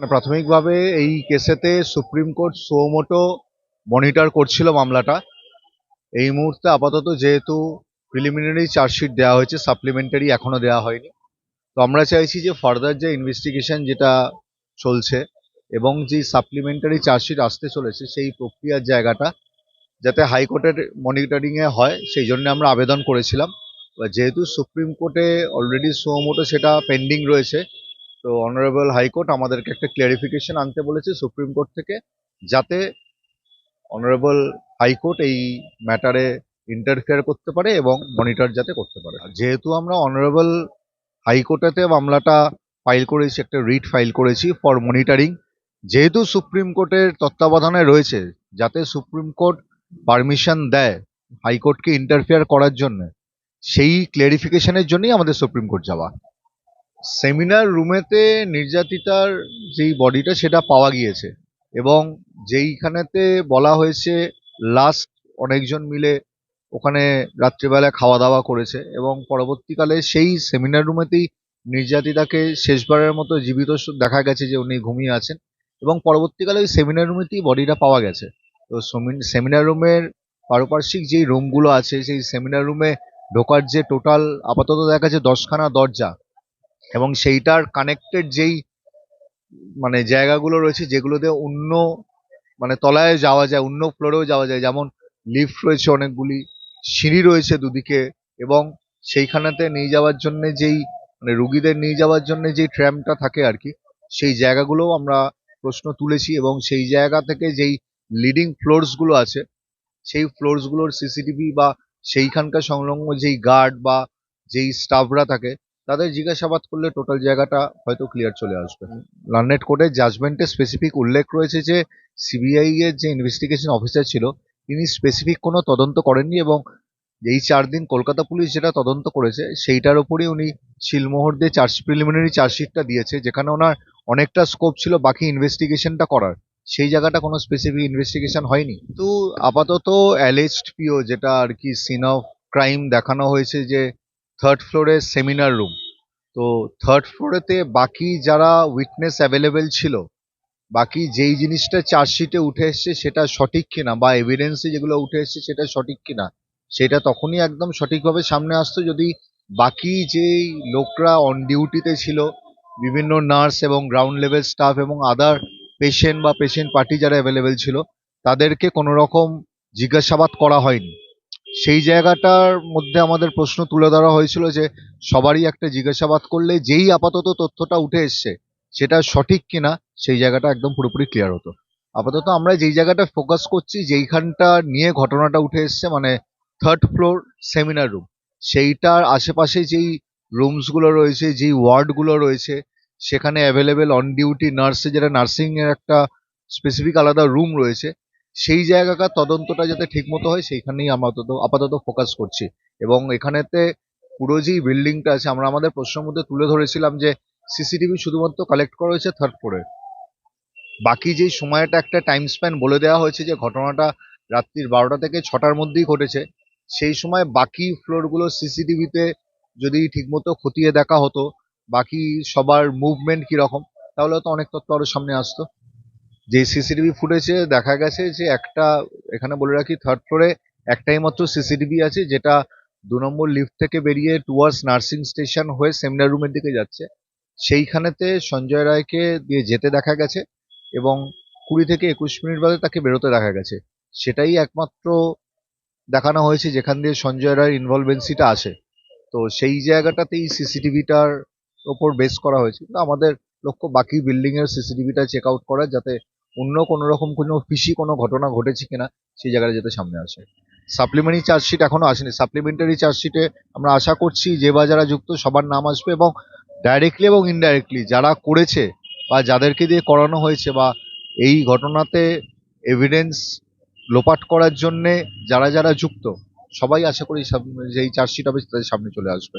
মানে প্রাথমিকভাবে এই কেসেতে Supreme Court suo motu monitor করছিল মামলাটা। এই মুহূর্তে আপাতত যেহেতু প্রিলিমিনারি চার্জশিট দেওয়া হয়েছে সাপ্লিমেন্টারি এখনও দেওয়া হয়নি। তো আমরা চাইছি যে ফার্দার যে ইনভেস্টিগেশন যেটা চলছে এবং যে সাপ্লিমেন্টারি চার্জশিট আসতে চলেছে সেই প্রক্রিয়ার জায়গাটা যাতে হাইকোর্টের মনিটরিংয়ে হয়, সেই জন্য আমরা আবেদন করেছিলাম। যেহেতু সুপ্রিম কোর্টে অলরেডি সোমোটো সেটা পেন্ডিং রয়েছে তো অনারেবল হাইকোর্ট আমাদেরকে একটা ক্লিয়ারিফিকেশন আনতে বলেছে সুপ্রিম কোর্ট থেকে, যাতে অনারেবল হাইকোর্ট এই ম্যাটারে ইন্টারফেয়ার করতে পারে এবং মনিটর যাতে করতে পারে। যেহেতু আমরা অনারেবল হাইকোর্টেতে মামলাটা ফাইল করেছি, একটা রিট ফাইল করেছি ফর মনিটরিং যেহেতু সুপ্রিম কোর্টের তত্ত্বাবধানে রয়েছে, যাতে সুপ্রিম কোর্ট পারমিশন দেয় হাইকোর্টকে ইন্টারফেয়ার করার জন্য, সেই ক্লিয়ারিফিকেশনের জন্যই আমাদের সুপ্রিম কোর্ট যাওয়া। সেমিনার রুমেতে নির্যাতিতার যেই বডিটা, সেটা পাওয়া গিয়েছে। এবং যেইখানেতে বলা হয়েছে লাস্ট অনেকজন মিলে ওখানে রাত্রিবেলা খাওয়া দাওয়া করেছে এবং পরবর্তীকালে সেই সেমিনার রুমেতেই নির্যাতিতাকে শেষবারের মতো জীবিত দেখা গেছে যে উনি ঘুমিয়ে আছেন এবং পরবর্তীকালে ওই সেমিনার রুমেতেই বডিটা পাওয়া গেছে। তো সেমিনার রুমের পারিপার্শ্বিক যেই রুমগুলো আছে, সেই সেমিনার রুমে ঢোকার যে টোটাল আপাতত দেখা যাচ্ছে দশখানা দরজা। এবং সেইটার কানেক্টেড যেই মানে জায়গাগুলো রয়েছে যেগুলোতে অন্য মানে তলায় যাওয়া যায়, অন্য ফ্লোরেও যাওয়া যায়। যেমন লিফট রয়েছে অনেকগুলি, সিঁড়ি রয়েছে দুদিকে এবং সেইখানেতে নিয়ে যাওয়ার জন্য যেই মানে রুগীদের নিয়ে যাওয়ার জন্য যেই ট্র্যামটা থাকে আর কি, সেই জায়গাগুলোও আমরা প্রশ্ন তুলেছি এবং সেই জায়গা থেকে যেই লিডিং ফ্লোরসগুলো আছে, সেই ফ্লোরসগুলোর সিসিটিভি বা সেইখানকার সংলগ্ন যেই গার্ড বা যেই স্টাফরা থাকে তাদের জিজ্ঞাসাবাদ করলে টোটাল জায়গাটা হয়তো ক্লিয়ার চলে আসবে। লার্নেট কোর্টের জাজমেন্টে স্পেসিফিক উল্লেখ রয়েছে যে সিবিআই এর যে ইনভেস্টিগেশন অফিসার ছিল, তিনি স্পেসিফিক কোনো তদন্ত করেননি এবং এই চার দিন কলকাতা পুলিশ যেটা তদন্ত করেছে, সেইটার উপরই উনি শিলমোহর দিয়ে চার্জ প্রিলিমিনারি চার্জশিটটা দিয়েছে, যেখানে ওনার অনেকটা স্কোপ ছিল বাকি ইনভেস্টিগেশনটা করার। সেই জায়গাটা কোনো স্পেসিফিক ইনভেস্টিগেশন হয়নি। তো আপাতত অ্যালেজড পিও যেটা আর কি সিন অফ ক্রাইম দেখানো হয়েছে যে থার্ড ফ্লোরে সেমিনার রুম তো থার্ড ফ্লোরেতে বাকি যারা উইটনেস অ্যাভেলেবেল ছিল, বাকি যেই জিনিসটা চার্জশিটে উঠে এসছে সেটা সঠিক কিনা বা এভিডেন্সে যেগুলো উঠে এসছে সেটা সঠিক কিনা, সেটা তখনই একদম সঠিকভাবে সামনে আসতো যদি বাকি যেই লোকরা অন ডিউটিতে ছিল, বিভিন্ন নার্স এবং গ্রাউন্ড লেভেল স্টাফ এবং আদার পেশেন্ট বা পেশেন্ট পার্টি যারা অ্যাভেলেবেল ছিল, তাদেরকে কোনো রকম জিজ্ঞাসাবাদ করা হয়নি। সেই জায়গাটার মধ্যে আমাদের প্রশ্ন তুলে ধরা হয়েছিল যে সবারই একটা জিজ্ঞাসাবাদ করলে যেই আপাতত তথ্যটা উঠে এসছে, সেটা সঠিক কিনা, সেই জায়গাটা একদম পুরোপুরি ক্লিয়ার হতো। আপাতত আমরা যেই জায়গাটা ফোকাস করছি, যেইখানটা নিয়ে ঘটনাটা উঠে এসছে মানে থার্ড ফ্লোর সেমিনার রুম সেইটার আশেপাশে যেই রুমসগুলো রয়েছে, যেই ওয়ার্ডগুলো রয়েছে, সেখানে অ্যাভেলেবেল অন ডিউটি নার্সে যেটা নার্সিং এর একটা স্পেসিফিক আলাদা রুম রয়েছে সেই জায়গাকার তদন্তটা যাতে ঠিকমতো হয়, সেইখানেই আপাতত আপাতত ফোকাস করছি। এবং এখানেতে পুরো যেই বিল্ডিংটা আছে, আমরা আমাদের প্রশ্নের মধ্যে তুলে ধরেছিলাম যে সিসিটিভি শুধুমাত্র কালেক্ট করা হয়েছে থার্ড ফ্লোরে বাকি যেই সময়টা একটা টাইম স্প্যান বলে দেওয়া হয়েছে যে ঘটনাটা রাত্রির বারোটা থেকে ছটার মধ্যেই ঘটেছে, সেই সময় বাকি ফ্লোরগুলো সিসিটিভিতে যদি ঠিকমতো খতিয়ে দেখা হতো, বাকি সবার মুভমেন্ট কীরকম, তাহলে তো অনেক তথ্য আরও সামনে আসতো। যে সিসিটিভি ফুটেজে দেখা গেছে যে একটা, এখানে বলে রাখি থার্ড ফ্লোরে একটাই মাত্র সিসিটিভি আছে, যেটা দু নম্বর লিফট থেকে বেরিয়ে টুয়ার্ডস নার্সিং স্টেশন হয়ে সেমিনার রুমের দিকে যাচ্ছে। সেইখানেতে সঞ্জয় রায়কে দিয়ে যেতে দেখা গেছে এবং কুড়ি থেকে একুশ মিনিট বাদে তাকে বেরোতে দেখা গেছে। সেটাই একমাত্র দেখানো হয়েছে, যেখান দিয়ে সঞ্জয় রায়ের ইনভলভেন্সিটা আসে। তো সেই জায়গাটাতেই সিসিটিভিটার ওপর বেস করা হয়েছে। কিন্তু আমাদের লক্ষ্য বাকি বিল্ডিংয়ের সিসিটিভিটা চেক আউট করা যাতে অন্য কোনো রকম কোনো ফিসি কোনো ঘটনা ঘটেছে কিনা সেই জায়গাটা যাতে সামনে আসে সাপ্লিমেন্টারি চার্জশিট এখনও আসেনি। সাপ্লিমেন্টারি চার্জশিটে আমরা আশা করছি যে বা যারা যুক্ত সবার নাম আসবে এবং ডাইরেক্টলি এবং ইনডাইরেক্টলি যারা করেছে বা যাদেরকে দিয়ে করানো হয়েছে বা এই ঘটনাতে এভিডেন্স লোপাট করার জন্যে যারা যারা যুক্ত, সবাই আশা করি যে এই চার্জশিট হবে তাদের সামনে চলে আসবে।